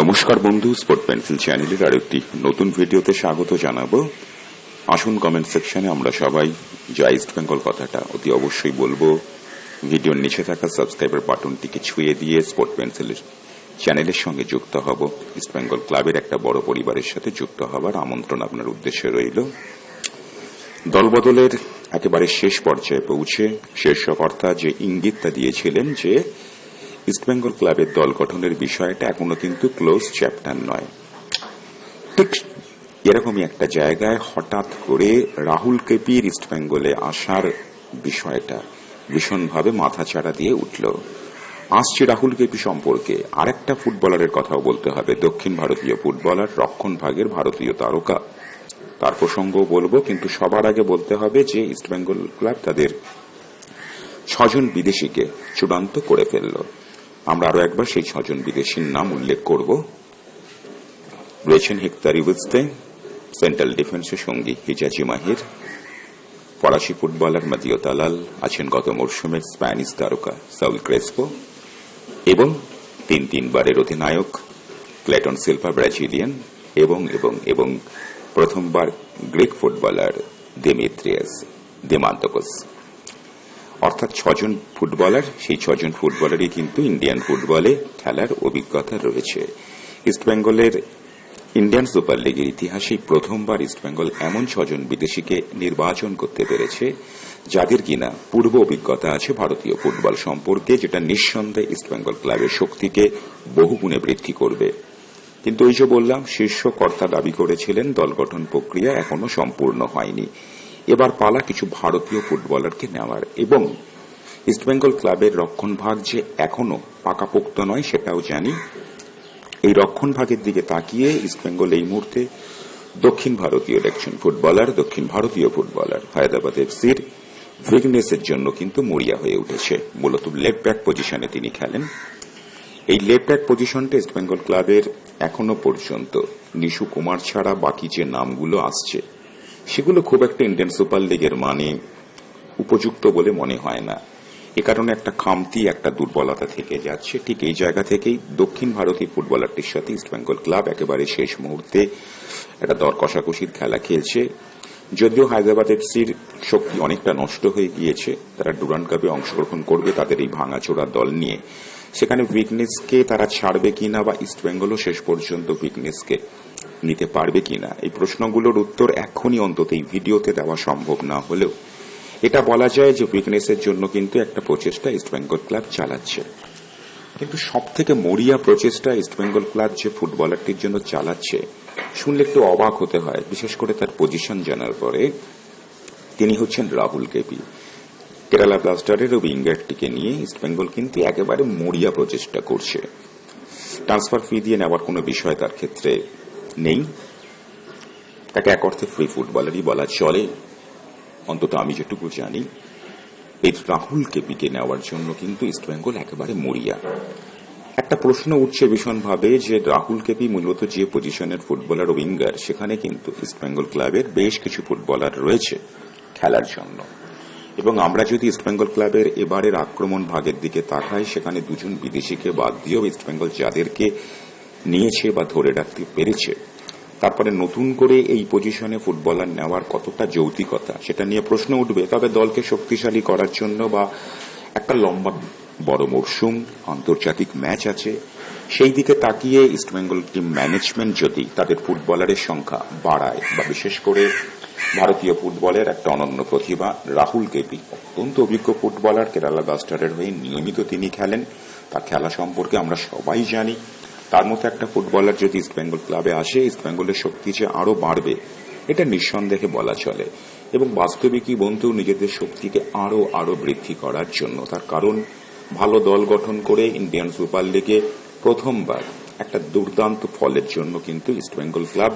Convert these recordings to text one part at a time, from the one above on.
নমস্কার বন্ধু sport pencil চ্যানেলের আর একটি নতুন ভিডিওতে স্বাগত জানাব। আসুন কমেন্ট সেকশনে আমরা সবাই যা ইস্ট বেঙ্গল কথাটা অতি অবশ্যই বলব। ভিডিওর নিচে থাকা সাবস্ক্রাইবার বাটনটিকে ছুঁয়ে দিয়ে স্পোর্ট পেন্সিলের চ্যানেলের সঙ্গে যুক্ত হব। ইস্ট বেঙ্গল ক্লাবের একটা বড় পরিবারের সাথে যুক্ত হবার আমন্ত্রণ আপনার উদ্দেশ্যে রইল। দলবদলের একেবারে শেষ পর্যায়ে পৌঁছে শীর্ষকর্তা যে ইঙ্গিতটা দিয়েছিলেন যে ইস্টবেঙ্গল ক্লাবের দল গঠনের বিষয়টা এখনও কিন্তু ক্লোজ চ্যাপ্টার নয়। ঠিক এরকমই একটা জায়গায় হঠাৎ করে রাহুল কেপির ইস্টবেঙ্গলে আসার বিষয়টা ভীষণভাবে মাথাচাড়া দিয়ে উঠল। আসছে রাহুল কেপি সম্পর্কে আরেকটা ফুটবলারের কথাও বলতে হবে। দক্ষিণ ভারতীয় ফুটবলার রক্ষণ ভাগের ভারতীয় তারকা। তার প্রসঙ্গও বলব, কিন্তু সবার আগে বলতে হবে যে ইস্টবেঙ্গল ক্লাব তাদের ছজন বিদেশিকে চূড়ান্ত করে ফেলল। আমরা আরও একবার সেই ছজন বিদেশির নাম উল্লেখ করব। রয়েছেন হেক্তারি উইজতে সেন্ট্রাল ডিফেন্সের সঙ্গী হিজাজি মাহির, ফরাসি ফুটবলার মাদিও তালাল আছেন গত মরশুমের স্প্যানিশ তারকা সাউল ক্রেসপো এবং তিন তিনবারের অধিনায়ক ক্লেটন সিলভা ব্রাজিলিয়ান এবং এবং এবং প্রথমবার গ্রিক ফুটবলার দেমিত্রিয়াস দেমান্তকস অর্থাৎ ছজন ফুটবলার, সেই ছজন ফুটবলারই কিন্তু ইন্ডিয়ান ফুটবলে খেলার অভিজ্ঞতা রয়েছে। ইস্টবেঙ্গলের ইন্ডিয়ান সুপার লিগের ইতিহাসেই প্রথমবার ইস্টবেঙ্গল এমন ছজন বিদেশিকে নির্বাচন করতে পেরেছে, যাদের কিনা পূর্ব অভিজ্ঞতা আছে ভারতীয় ফুটবল সম্পর্কে, যেটা নিঃসন্দেহে ইস্টবেঙ্গল ক্লাবের শক্তিকে বহুগুণে বৃদ্ধি করবে। কিন্তু ওই যে বললাম শীর্ষ কর্তা দাবি করেছিলেন, দল গঠন প্রক্রিয়া এখনও সম্পূর্ণ হয়নি। এবার পালা কিছু ভারতীয় ফুটবলারকে নেওয়ার। এবং ইস্টবেঙ্গল ক্লাবের রক্ষণ ভাগ যে এখনও পাকাপোক্ত নয়, সেটাও জানি। এই রক্ষণ ভাগের দিকে তাকিয়ে ইস্টবেঙ্গল এই মুহূর্তে দক্ষিণ ভারতীয় একজন ফুটবলার দক্ষিণ ভারতীয় ফুটবলার হায়দ্রাবাদ এফসির ভিগনেসের জন্য কিন্তু মরিয়া হয়ে উঠেছে। মূলত লেফট ব্যাক পজিশনে তিনি খেলেন। এই লেফট ব্যাক পজিশনটা ইস্টবেঙ্গল ক্লাবের এখনও পর্যন্ত নিশু কুমার ছাড়া বাকি যে নামগুলো আসছে সেগুলো খুব একটা ইন্ডিয়ান সুপার লিগের মানে উপযুক্ত বলে মনে হয় না। এ কারণে একটা খামতি, একটা দুর্বলতা থেকে যাচ্ছে। ঠিক এই জায়গা থেকেই দক্ষিণ ভারতীয় ফুটবলারটির সাথে ইস্টবেঙ্গল ক্লাব একেবারে শেষ মুহূর্তে একটা দর কষাকষির খেলা খেলছে। যদিও হায়দ্রাবাদ এফসির শক্তি অনেকটা নষ্ট হয়ে গিয়েছে, তারা ডুরান কাপে অংশগ্রহণ করবে তাদের এই ভাঙাচোরা দল নিয়ে। সেখানে উইকনেসকে তারা ছাড়বে কিনা বা ইস্টবেঙ্গলও শেষ পর্যন্ত উইকনেসকে নিতে পারবে কিনা? এই প্রশ্নগুলোর উত্তর এখনই অন্তত এই ভিডিওতে দেওয়া সম্ভব না হলেও। এটা বলা যায় যে উইকনেসের জন্য কিন্তু একটা প্রচেষ্টা ইস্টবেঙ্গল ক্লাব চালাচ্ছে। কিন্তু সব থেকে মরিয়া প্রচেষ্টা ইস্টবেঙ্গল ক্লাব যে ফুটবলারটির জন্য চালাচ্ছে, শুনলে একটু অবাক হতে হয়। বিশেষ করে তার পজিশন জানার পরে তিনি হচ্ছেন রাহুল কেপি। কেরালা ব্লাস্টারের উইঙ্গারটিকে নিয়ে ইস্টবেঙ্গল কিন্তু একেবারে মরিয়া প্রচেষ্টা করছে। ট্রান্সফার ফি দিয়ে নেওয়ার কোনো বিষয় তার ক্ষেত্রে নেই। তাকে এক অর্থে ফ্রি ফুটবলারই বলা চলে। অন্তত আমি যেটুকু জানি, এই রাহুল কেপিকে নেওয়ার জন্য কিন্তু ইস্টবেঙ্গল একেবারে মরিয়া। একটা প্রশ্ন উঠছে ভীষণভাবে যে রাহুল কেপি মূলত যে পজিশনের ফুটবলার উইঙ্গার সেখানে কিন্তু ইস্টবেঙ্গল ক্লাবের বেশ কিছু ফুটবলার রয়েছে খেলার জন্য। এবং আমরা যদি ইস্টবেঙ্গল ক্লাবের এবারের আক্রমণ ভাগের দিকে তাকাই, সেখানে দুজন বিদেশিকে বাদ দিয়েও ইস্টবেঙ্গল যাদেরকে নিয়েছে বা ধরে রাখতে পেরেছে, তারপরে নতুন করে এই পজিশনে ফুটবলার নেওয়ার কতটা যৌতিকতা সেটা নিয়ে প্রশ্ন উঠবে। তবে দলকে শক্তিশালী করার জন্য বা একটা লম্বা বড় মরশুম আন্তর্জাতিক ম্যাচ আছে, সেই দিকে তাকিয়ে ইস্টবেঙ্গল টিম ম্যানেজমেন্ট যদি তাদের ফুটবলারের সংখ্যা বাড়ায় বা বিশেষ করে ভারতীয় ফুটবলের একটা অনন্য প্রতিভা, রাহুল কেপি অত্যন্ত অভিজ্ঞ ফুটবলার কেরালা ব্লাস্টারের হয়ে নিয়মিত তিনি খেলেন। তার খেলা সম্পর্কে আমরা সবাই জানি। তার মতো একটা ফুটবলার যদি ইস্টবেঙ্গল ক্লাবে আসে ইস্টবেঙ্গলের শক্তি যে আরও বাড়বে, এটা নিঃসন্দেহে বলা চলে। এবং বাস্তবিকই বন্ধু নিজেদের শক্তিকে আরও আরও বৃদ্ধি করার জন্য। তার কারণ, ভালো দল গঠন করে ইন্ডিয়ান সুপার লিগে প্রথমবার একটা দুর্দান্ত ফলের জন্য কিন্তু ইস্টবেঙ্গল ক্লাব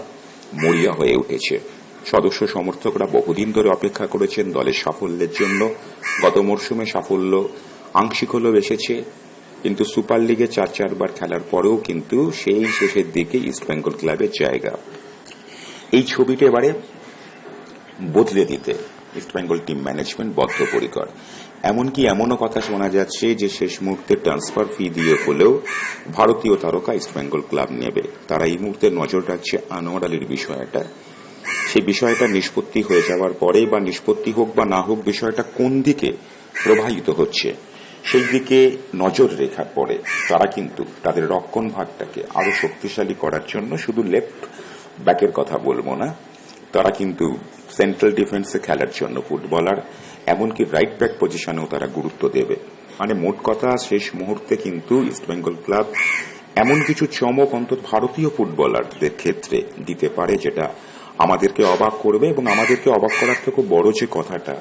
মরিয়া হয়ে উঠেছে। সদস্য সমর্থকরা বহুদিন ধরে অপেক্ষা করেছেন দলের সাফল্যের জন্য। গত মরশুমে সাফল্য আংশিক হলেও এসেছে। কিন্তু সুপার লিগে চার চারবার খেলার পরেও কিন্তু সেই শেষের দিকে ইস্টবেঙ্গল ক্লাবের জায়গা। এই ছবিটা এবারে বদলে দিতে ইস্টবেঙ্গল টিম ম্যানেজমেন্ট বদ্ধপরিকর। এমনকি এমনও কথা শোনা যাচ্ছে যে শেষ মুহূর্তে ট্রান্সফার ফি দিয়ে হলেও ভারতীয় তারকা ইস্টবেঙ্গল ক্লাব নেবে। তারা এই মুহূর্তে নজর রাখছে আনোয়ার আলীর বিষয়টা। সেই বিষয়টা নিষ্পত্তি হয়ে যাওয়ার পরে বা নিষ্পত্তি হোক বা না হোক, বিষয়টা কোন দিকে প্রবাহিত হচ্ছে? সেই দিকে নজর রেখার পরে তারা কিন্তু তাদের রক্ষণ ভাগটাকে আরও শক্তিশালী করার জন্য শুধু লেফট ব্যাকের কথা বলব না, তারা কিন্তু সেন্ট্রাল ডিফেন্সে খেলার জন্য ফুটবলার এমনকি রাইট ব্যাক পজিশনেও তারা গুরুত্ব দেবে। মানে মোট কথা, শেষ মুহূর্তে কিন্তু ইস্টবেঙ্গল ক্লাব এমন কিছু চমক অন্তত ভারতীয় ফুটবলারদের ক্ষেত্রে দিতে পারে, যেটা আমাদেরকে অবাক করবে এবং আমাদেরকে অবাক করার থেকেও বড় যে কথাটা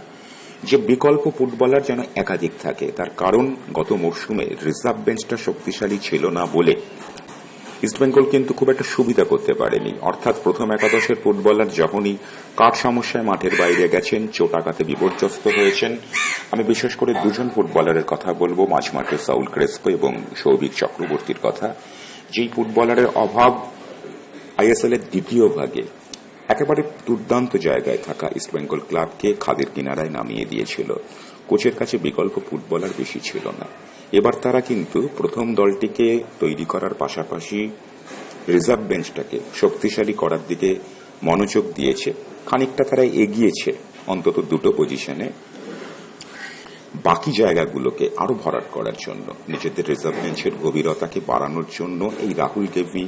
যে বিকল্প ফুটবলার যেন একাধিক থাকে, তার কারণ গত মরশুমে রিজার্ভ বেঞ্চটা শক্তিশালী ছিল না বলে ইস্টবেঙ্গল কিন্তু খুব একটা সুবিধা করতে পারেনি। অর্থাৎ প্রথম একাদশের ফুটবলার যখনই কাঠ সমস্যায় মাঠের বাইরে গেছেন চোটাঘাতে বিপর্যস্ত হয়েছেন। আমি বিশেষ করে দুজন ফুটবলারের কথা বলব, মাঝমাঠে সাউল ক্রেসপো এবং সৌভিক চক্রবর্তীর কথা। যেই ফুটবলারের অভাব আইএসএল এর দ্বিতীয় ভাগে একেবারে দুর্দান্ত জায়গায় থাকা ইস্টবেঙ্গল ক্লাবকে খাদের কিনারায় নামিয়ে দিয়েছিল। কোচের কাছে বিকল্প ফুটবলার বেশি ছিল না। এবার তারা কিন্তু প্রথম দলটিকে তৈরি করার পাশাপাশি রিজার্ভ বেঞ্চটাকে শক্তিশালী করার দিকে মনোযোগ দিয়েছে। খানিকটা তারা এগিয়েছে অন্তত দুটো পজিশনে বাকি জায়গাগুলোকে আরও ভরাট করার জন্য, নিজেদের রিজার্ভ বেঞ্চের গভীরতাকে বাড়ানোর জন্য এই রাহুল গেভি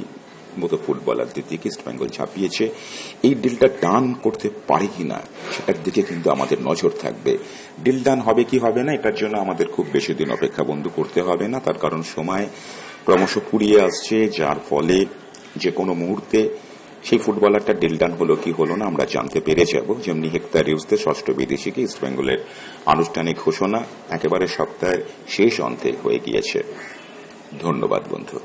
মতো ফুটবলারদের দিকে ইস্টবেঙ্গল ঝাঁপিয়েছে এই ডিলটা ডান করতে পারে কিনা, সেটার দিকে কিন্তু আমাদের নজর থাকবে। ডিল ডান হবে কি হবে না, এটার জন্য আমাদের খুব বেশি দিন অপেক্ষা বন্ধু করতে হবে না, তার কারণ সময় ক্রমশ ফুরিয়ে আসছে, যার ফলে যে কোনো মুহূর্তে সেই ফুটবলারটা ডিল ডান হলো কি হলো না, আমরা জানতে পেরে যাব। যেমনি হেক্তার ইউজদের ষষ্ঠ বিদেশিকে ইস্টবেঙ্গলের আনুষ্ঠানিক ঘোষণা একেবারে সপ্তাহের শেষ অন্তে হয়ে গিয়েছে। ধন্যবাদ বন্ধু।